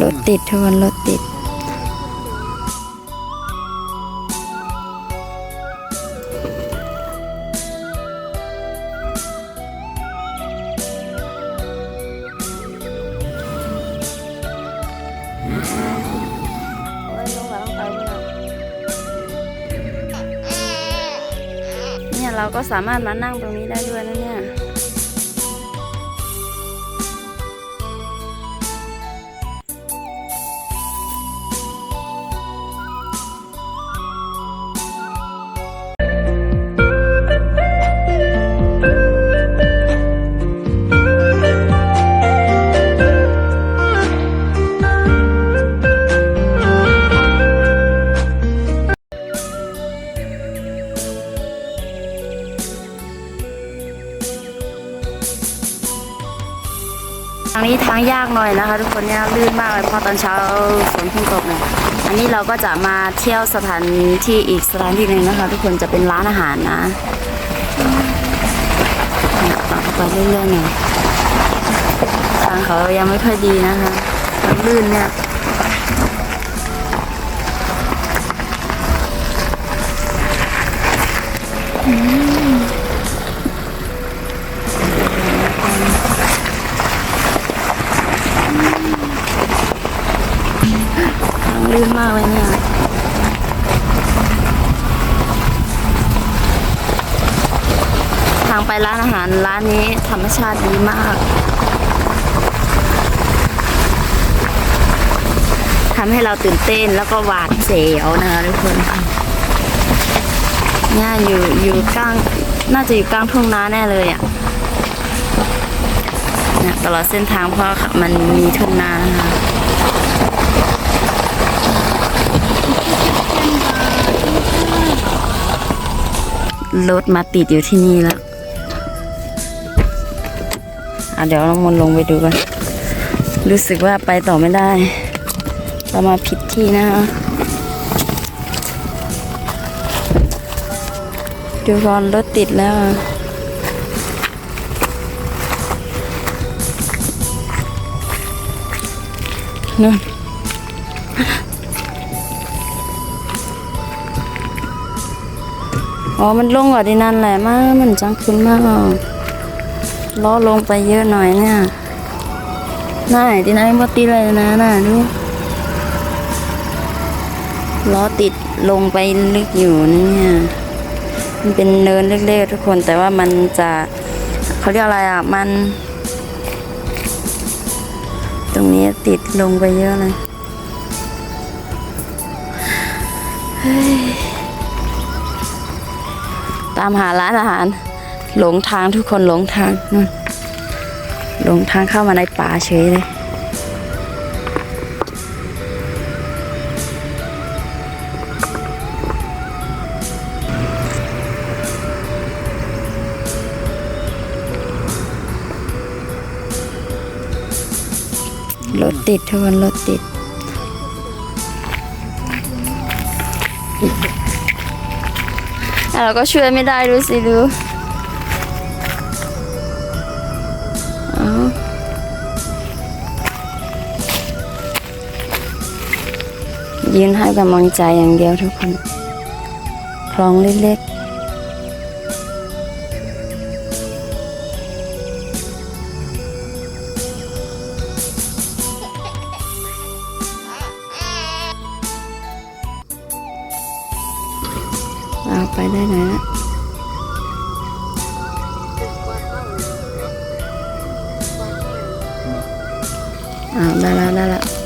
รถติดทุกคนรถติด เนี่ยเราก็สามารถมานั่งตรงนี้ได้ด้วยนะเนี่ยากหน่อยนะคะ ทุกคนเนี่ยลื่นมากเลยเพราะตอนเช้าฝนเพิ่งตกเนี่ยอันนี้เราก็จะมาเที่ยวสถานที่อีกสถานที่หนึ่งนะคะ ทุกคนจะเป็นร้านอาหารนะเนี่ยต่อไปเรื่อยๆหน่อยทางเขายังไม่ค่อยดีนะคะมันลื่นเนี่ยท ร้านอาหารร้านนี้ธรรมชาติดีมากทำให้เราตื่นเต้นแล้วก็หวาดเสียวนะคะทุกคนเนี่ยอยู่อยู่กลางน่าจะอยู่กลางทุ่งนาแน่เลยอะเนี่ยตลอดเส้นทางเพราะมันมีทุ่งนานะคะรถมาติดอยู่ที่นี่แล้ว อะเดี๋ยวน้องมนลงไปดูกันรู้สึกว่าไปต่อไม่ได้ เรามาผิดที่นะคะดูก่อนรถติดแล้วนู่นอ๋อ มันลงกว่าที่นั่นแหละมากมันจังขึ้นมาก ล้อลงไปเยอะหน่อยเนี่ยน่าไหนที่นั่นมดตีเลยนะน่ะดูล้อติดลงไปลึกอยู่นะเนี่ยมันเป็นเนินเล็กๆทุกคนแต่ว่ามันจะเขาเรียกอะไรอะมัน ตรงนี้ติดลงไปเยอะเลยตามหาร้านอาหาร หลงทางทุกคนหลงทางนู่นหลงทางเข้ามาในป่าเฉยเลยรถติดทุกคนรถติด เราก็ช่วยไม่ได้ดูสิดู ยืนให้กำลังใจอย่างเดียวทุกคน คลองเล็กๆเอาไปได้ไหนละอ้าได้แล้วได้แล้ว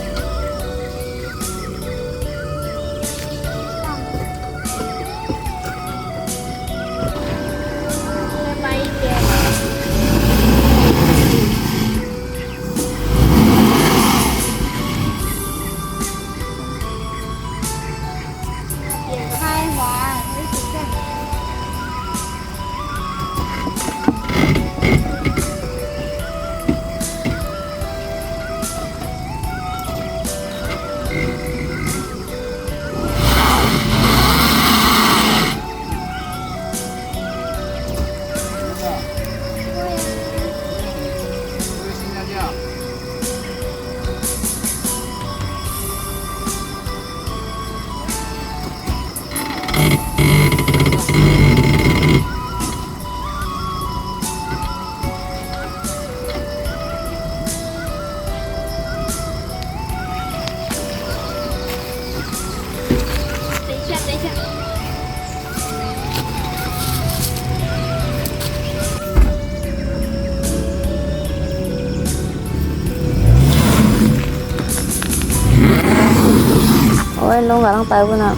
ลงไปพุ่นอะ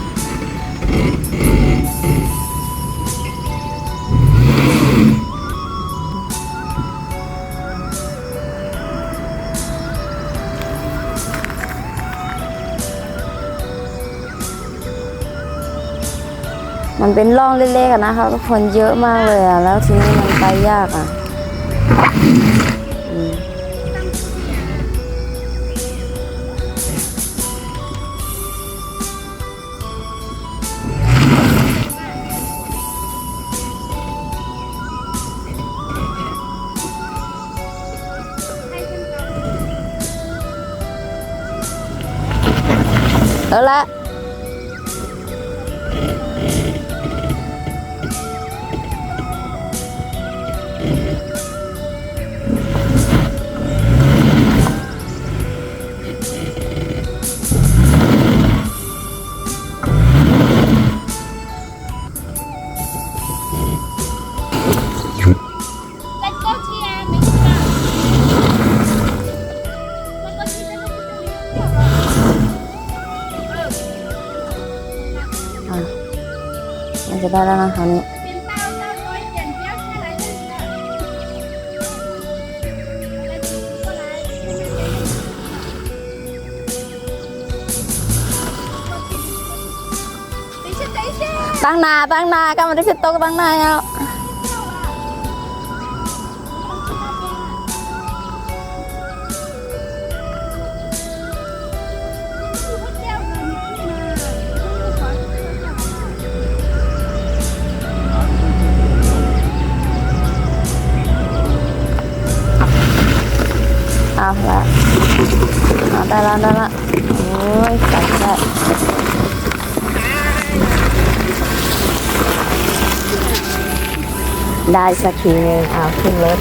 มันเป็นร่องเล็กๆนะคะทุกคนเยอะมากเลยอะ แล้วทีนี้มันไปยากอะ เอ มันจะได้แล้วนะคราวนี้ ได้สักทีนึงเอาขึ้นรถ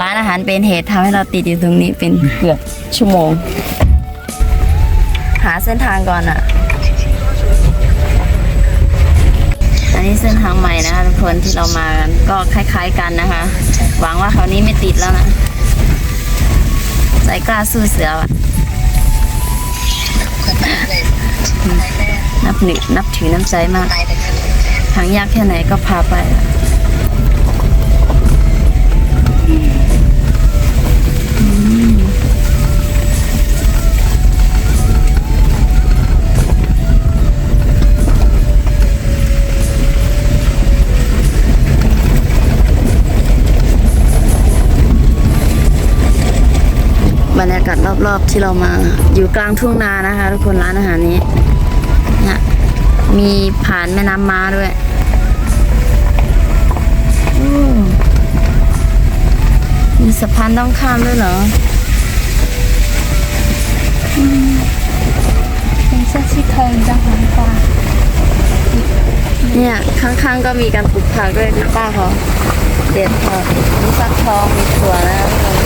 ร้านอาหารเป็นเหตุทำให้เราติดอยู่ตรงนี้เป็นเกือบชั่วโมง หาเส้นทางก่อนอะอันนี้เส้นทางใหม่นะคะทุกคนที่เรามากันก็คล้าย ๆกันนะคะ หวังว่าคราวนี้ไม่ติดแล้วนะใจกล้าสู้เสือว่ะ นับหนึ่งนับถือน้ำใจมาก ทางยากแค่ไหนก็พาไป รรยากาศรอบๆที่เรามาอยู่กลางทุ่งนานะคะ ทุกคนร้านอาหารนี้เนี่ยมีผ่านแม่น้ำมาด้วยอืมมีสะพานต้องข้ามด้วยเหรอเนี่ย ข้างๆก็มีการปลูกผักด้วยนะป้าเขาเด็ดผักมีฟักทองมีถั่วนะครับทุกคน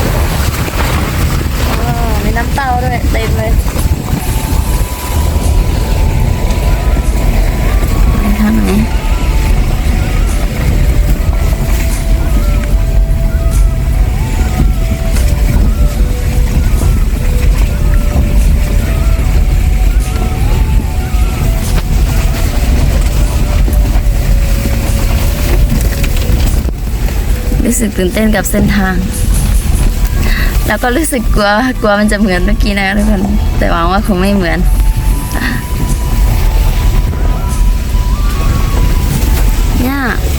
อ๋อมีน้ำเต้า ด้วยเต็มเลยทางไหนรู้สึกตื่นเต้นกับเส้นทาง แล้วก็รู้สึกกลัวกลัวมันจะเหมือนเมื่อกี้นะทุกคนแต่หวังว่าคงไม่เหมือนเนี่ย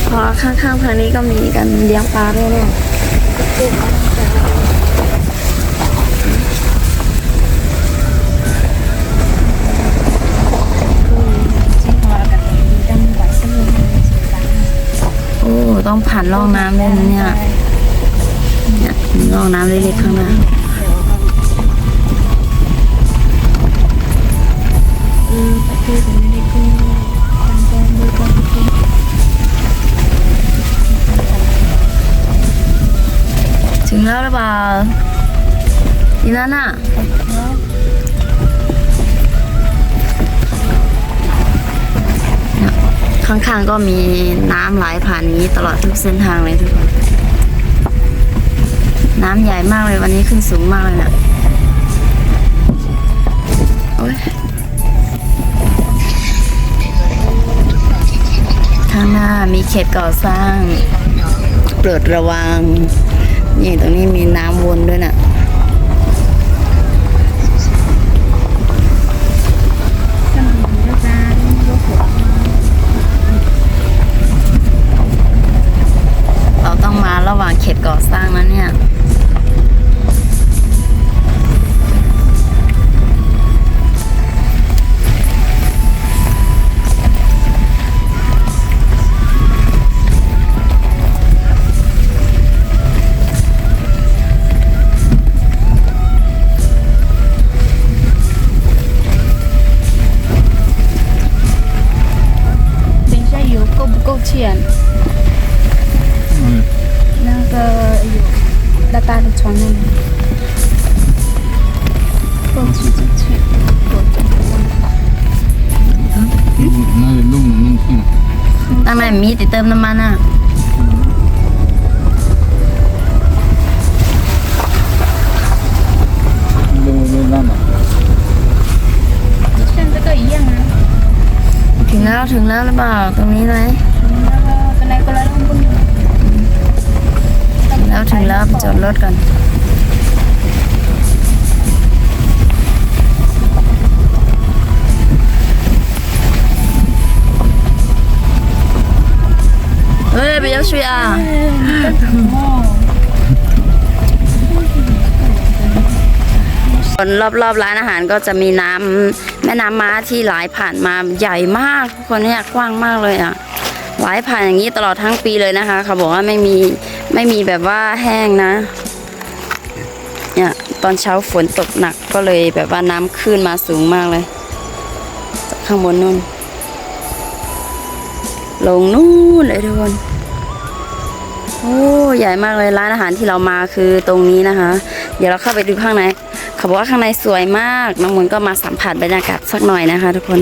พอข้างๆทางนี้ก็มีกันเลี้ยงปลาด้วยเนี่ยโอ้ต้องผ่านร่องน้ำด้วยนะเนี่ยเมีร่องน้ำเล็กๆข้างหน้าถึงแล้วหรือเปล่าอีนั่นน่ะข้างๆก็มีน้ำไหลผ่านนี้ตลอดทุกเส้นทางเลยทุกคน น้ำใหญ่มากเลยวันนี้ขึ้นสูงมากเลยนะโอ๊ยข้างหน้ามีเขตก่อสร้างโปรดระวัง นี่ตรงนี้มีน้ำวนด้วยน่ะเราต้องมาระหว่างเขตก่อสร้างนะเนี่ย แล้ถึงแล้วหรือเปล่าตรงนี้ไหมแล้วถึงแล้วจอดรถกันเฮ้ยไปยังสุยะ รอบๆร้านอาหารก็จะมีน้ำแม่น้ำม้าที่ไหลผ่านมาใหญ่มากทุกคนเนี่ยกว้างมากเลยอะไหลผ่านอย่างนี้ตลอดทั้งปีเลยนะคะ เขาบอกว่าไม่มีไม่มีแบบว่าแห้งนะเนี่ยตอนเช้าฝนตกหนักก็เลยแบบว่าน้ำขึ้นมาสูงมากเลยจากข้างบนนู่น ลงนู่นเลยทุกคนโอ้ใหญ่มากเลยร้านอาหารที่เรามาคือตรงนี้นะคะ เดี๋ยวเราเข้าไปดูข้างใน เขาบอกว่าข้างในสวยมาก น้องมนก็มาสัมผัสบรรยากาศสักหน่อยนะคะทุกคน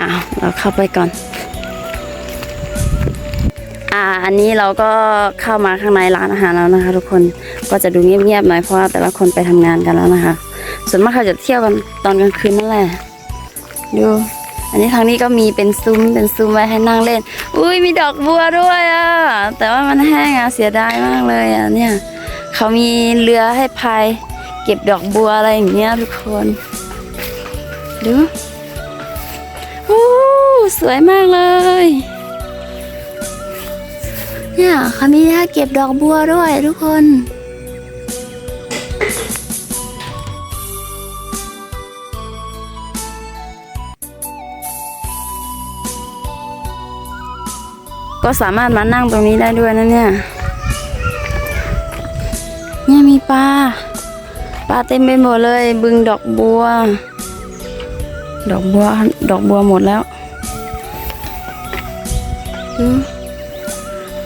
อ้าวเราเข้าไปก่อน อ่า อันนี้เราก็เข้ามาข้างในร้านอาหารแล้วนะคะ ทุกคนก็จะดูเงียบๆหน่อยเพราะว่าแต่ละคนไปทำงานกันแล้วนะคะ ส่วนมากเขาจะเที่ยวกันตอนกลางคืนนั่นแหละดูอันนี้ทางนี้ก็มีเป็นซุ้มเป็นซุ้มไว้ให้นั่งเล่น อุ้ยมีดอกบัวด้วยอะ แต่ว่ามันแห้งอะเสียดายมากเลยอะเนี่ย เขามีเรือให้พายเก็บดอกบัวอะไรอย่างเงี้ยทุกคนดูโอ้สวยมากเลยเนี่ยเขามีให้เก็บดอกบัวด้วยทุกคนก็สามารถมานั่งตรงนี้ได้ด้วยนะเนี่ย ปลา ปลาเต็มไปหมดเลย บึงดอกบัว ดอกบัว ดอกบัวหมดแล้ว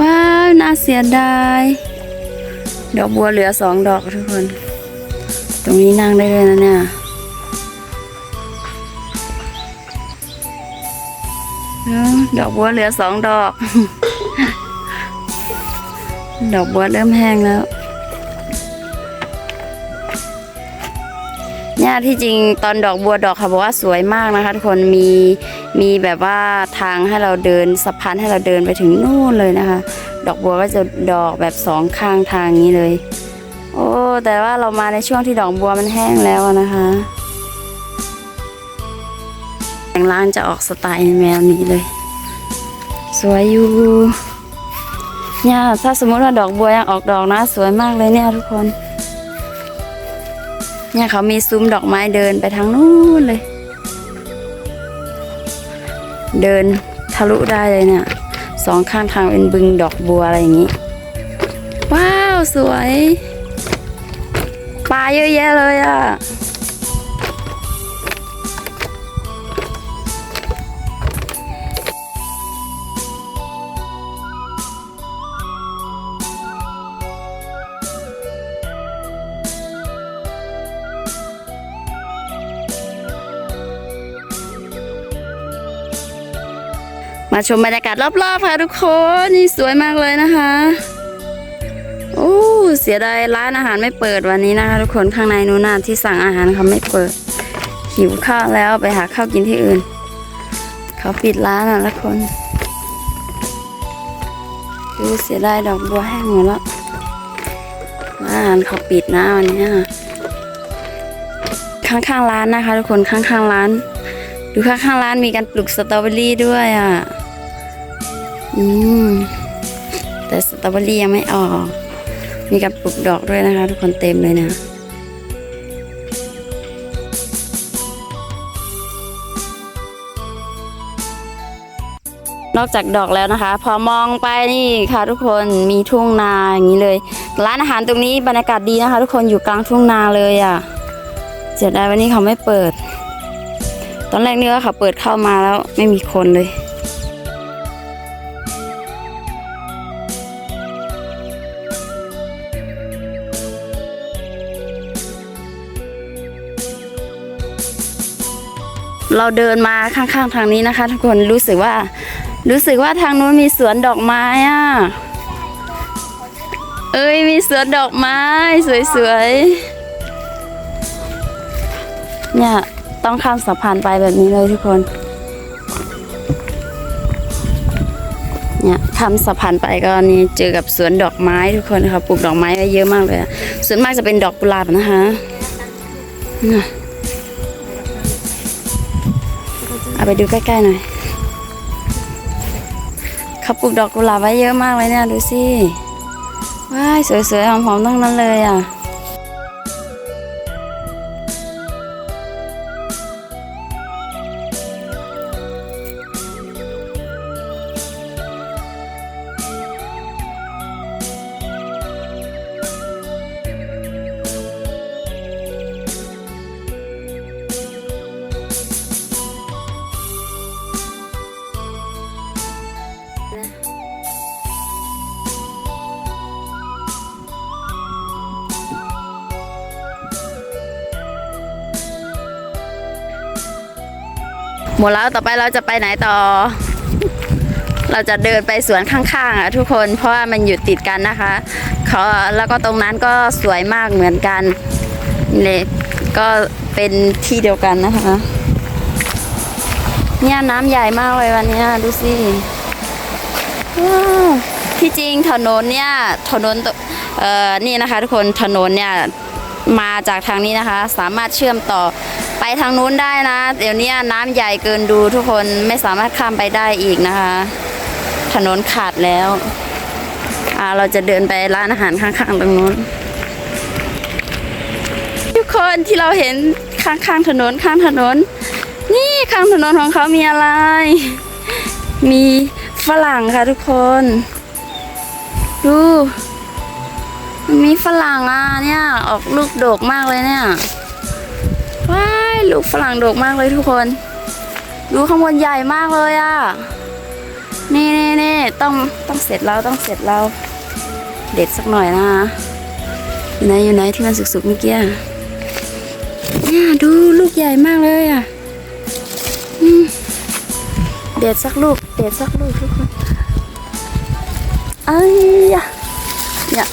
ว้าวน่าเสียดาย ดอกบัวเหลือสองดอกทุกคน ตรงนี้นั่งได้เลยนะเนี่ยดอกบัวเหลือสองดอก ดอกบัวเริ่มแห้งแล้ว เนี่ยที่จริงตอนดอกบัวดอกค่ะบอกว่าสวยมากนะคะทุกคนมีมีแบบว่าทางให้เราเดินสะพานให้เราเดินไปถึงนู่นเลยนะคะ ดอกบัวก็จะดอกแบบสองข้างทางนี้เลย โอ้แต่ว่าเรามาในช่วงที่ดอกบัวมันแห้งแล้วนะคะแต่งร้านจะออกสไตล์แนวนี้เลย สวยอยู่เนี่ยถ้าสมมติว่าดอกบัวยังออกดอกนะ สวยมากเลยเนี่ยทุกคน เนี่ยเขามีซุ้มดอกไม้เดินไปทางนู้นเลย เดินทะลุได้เลยเนี่ยสองข้างทางเป็นบึงดอกบัวอะไรอย่างนี้ ว้าว สวยปลาเยอะแยะเลยอะ มาชมบรรยากาศรอบๆค่ะทุกคนนี่สวยมากเลยนะคะ โอ้เสียดายร้านอาหารไม่เปิดวันนี้นะคะทุกคนข้างในนู้นน่ะที่สั่งอาหารเขาไม่เปิด หิวข้าวแล้วไปหาข้าวกินที่อื่น เขาปิดร้านอะทุกคนดูเสียดายดอกบัวแห้งหมดแล้วร้านอาหารเขาปิดนะวันนี้ข้างๆร้านนะคะ ทุกคนข้างๆร้านดูข้างๆร้านมีการปลูกสตรอเบอรี่ด้วยอะ อืมแต่สตรอเบอรี่ยังไม่ออก มีการปลูกดอกด้วยนะคะ ทุกคนเต็มเลยนะนอกจากดอกแล้วนะคะ พอมองไปนี่ค่ะ ทุกคนมีทุ่งนาอย่างนี้เลย ร้านอาหารตรงนี้บรรยากาศดีนะคะ ทุกคนอยู่กลางทุ่งนาเลยอะเสียดายวันนี้เขาไม่เปิด ตอนแรกนึกว่าเขาเปิดเข้ามาแล้วไม่มีคนเลย เราเดินมาข้างๆทางนี้นะคะ ทุกคนรู้สึกว่า รู้สึกว่าทางนู้นมีสวนดอกไม้อะเอ้ยมีสวนดอกไม้สวยๆเนี่ยต้องข้ามสะพานไปแบบนี้เลยทุกคนเนี่ยข้ามสะพานไปก็นี่เจอกับสวนดอกไม้ทุกคนค่ะปลูกดอกไม้ไว้เยอะมากเลยอะส่วนมากจะเป็นดอกกุหลาบนะคะ เอาไปดูใกล้ๆหน่อยเขาปลูกดอกกุหลาบไว้เยอะมากเลยเนี่ย ดูสิ ว้ายสวยๆหอมๆตั้งนั้นเลยอะ หมดแล้วต่อไปเราจะไปไหนต่อ เราจะเดินไปสวนข้างๆอะทุกคน เพราะว่ามันอยู่ติดกันนะคะเขาแล้วก็ตรงนั้นก็สวยมากเหมือนกันนี่ยก็เป็นที่เดียวกันนะคะ เนี่ยน้ำใหญ่มากเลยวันนี้ดูสิที่จริงถนนเนี่ยถนนเอ่อนี่นะคะ ทุกคนถนนเนี่ยมาจากทางนี้นะคะ สามารถเชื่อมต่อ ไปทางนู้นได้นะ เดี๋ยวนี้น้ำใหญ่เกินดูทุกคนไม่สามารถข้ามไปได้อีกนะคะ ถนนขาดแล้วเราจะเดินไปร้านอาหารข้างๆตรงนู้น ทุกคนที่เราเห็นข้างๆถนนข้างถนน นี่ข้างถนนของเขามีอะไร มีฝรั่งค่ะทุกคน ดูมันมีฝรั่งอะเนี่ย ออกลูกโดกมากเลยเนี่ย ว้ายลูกฝรั่งโดกมากเลยทุกคน ดูข้างบนใหญ่มากเลยอะ นี่นี่นี่ต้องต้องเสร็จแล้วต้องเสร็จแล้วเด็ดสักหน่อยนะอยู่ไหนอยู่ไหนที่มันสุกๆเมื่อกี้เนี่ยดูลูกใหญ่มากเลยอะเด็ดสักลูกเด็ดสักลูกทุกคนเอ้ยอะเนี่ย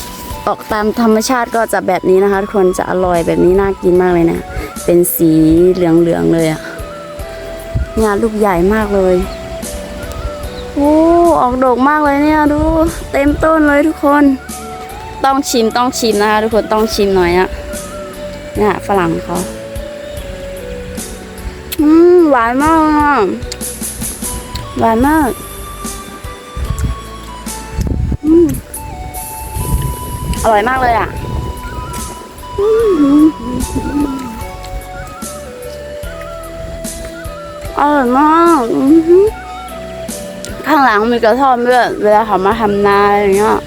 ออกตามธรรมชาติก็จะแบบนี้นะคะทุกคนจะอร่อยแบบนี้น่ากินมากเลยนะ เป็นสีเหลืองๆเลยอะเนี่ยลูกใหญ่มากเลยโอ้ออกดอกมากเลยเนี่ยดูเต็มต้นเลยทุกคน ต้องชิมต้องชิมนะคะทุกคนต้องชิมหน่อยอะเนี่ยฝรั่งเขาอืมหวานมากหวานมากอืมอร่อยมากเลยอะ อร่อยมากข้างหลังมีกระท่อมด้วยเวลาเขามาทำนาอะไรอย่างเงี้ย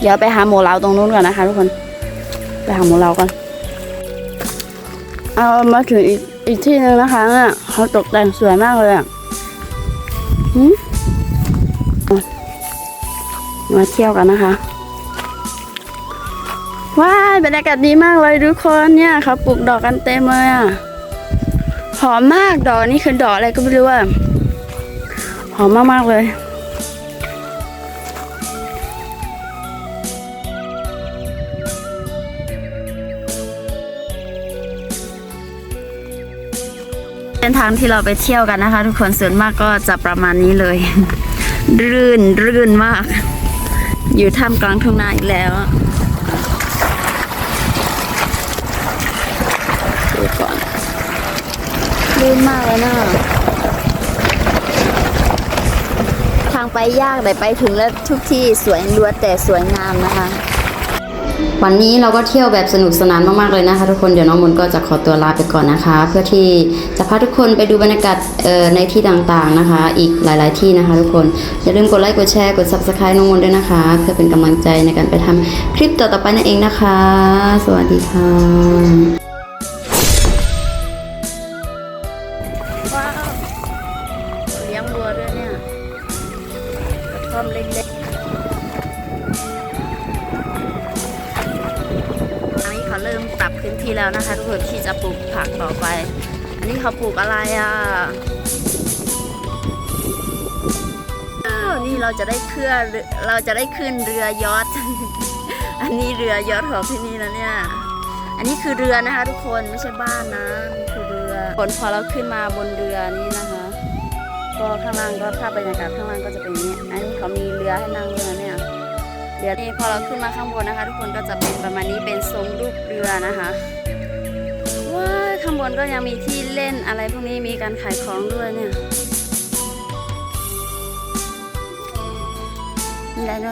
เดี๋ยวไปหาหมูเราตรงนู้นก่อนนะคะทุกคน ไปหาหมูเราก่อนเอามาถึงอีกอีกที่หนึ่งนะคะเนี่ยเขาตกแต่งสวยมากเลยอะมาเที่ยวกันนะคะ ว้ายบรรยากาศดีมากเลยทุกคนเนี่ยเขาปลูกดอกกันเต็มเลยอะหอมมากดอกนี่คือดอกอะไรก็ไม่รู้อะหอมมากมากเลยเป็นทางที่เราไปเที่ยวกันนะคะ ทุกคนส่วนมากก็จะประมาณนี้เลย รื่นรื่นมาก อยู่ท่ามกลางทุ่งนาอีกแล้ว รื่นมากเลยนะทางไปยากแต่ไปถึงแล้วทุกที่สวยล้วนแต่สวยงามนะคะ วันนี้เราก็เที่ยวแบบสนุกสนานมากๆเลยนะคะ ทุกคนเดี๋ยวน้องมนก็จะขอตัวลาไปก่อนนะคะ เพื่อที่จะพาทุกคนไปดูบรรยากาศออในที่ต่างๆนะคะ อีกหลาย ๆที่นะคะ ทุกคนอย่าลืมกดไลค์กดแชร์กด subscribe น้องมนด้วยนะคะ เพื่อเป็นกำลังใจในการไปทำคลิปต่อๆไปนั่นเองนะคะ สวัสดีค่ะ ปรับพื้นที่แล้วนะคะทุกคนที่จะปลูกผักต่อไป อันนี้เขาปลูกอะไรอะนี่เราจะได้เคลื่อเราจะได้ขึ้นเรือยอทอันนี้เรือยอทของที่นี่นะเนี่ย อันนี้คือเรือนะคะ ทุกคนไม่ใช่บ้านนะนี่คือเรือผลพอเราขึ้นมาบนเรือนี้นะคะ ก็ข้างล่างก็ภาพบรรยากาศข้างล่างก็จะเป็นอย่างนี้ อันนี้เขามีเรือให้นั่งด้วยนะเนี่ย เดี๋ยวนี้พอเราขึ้นมาข้างบนนะคะ ทุกคนก็จะเป็นประมาณนี้เป็นทรงรูปเรือนะคะว้าข้างบนก็ยังมีที่เล่นอะไรพวกนี้มีการขายของด้วยเนี่ยมีอะไรด้วย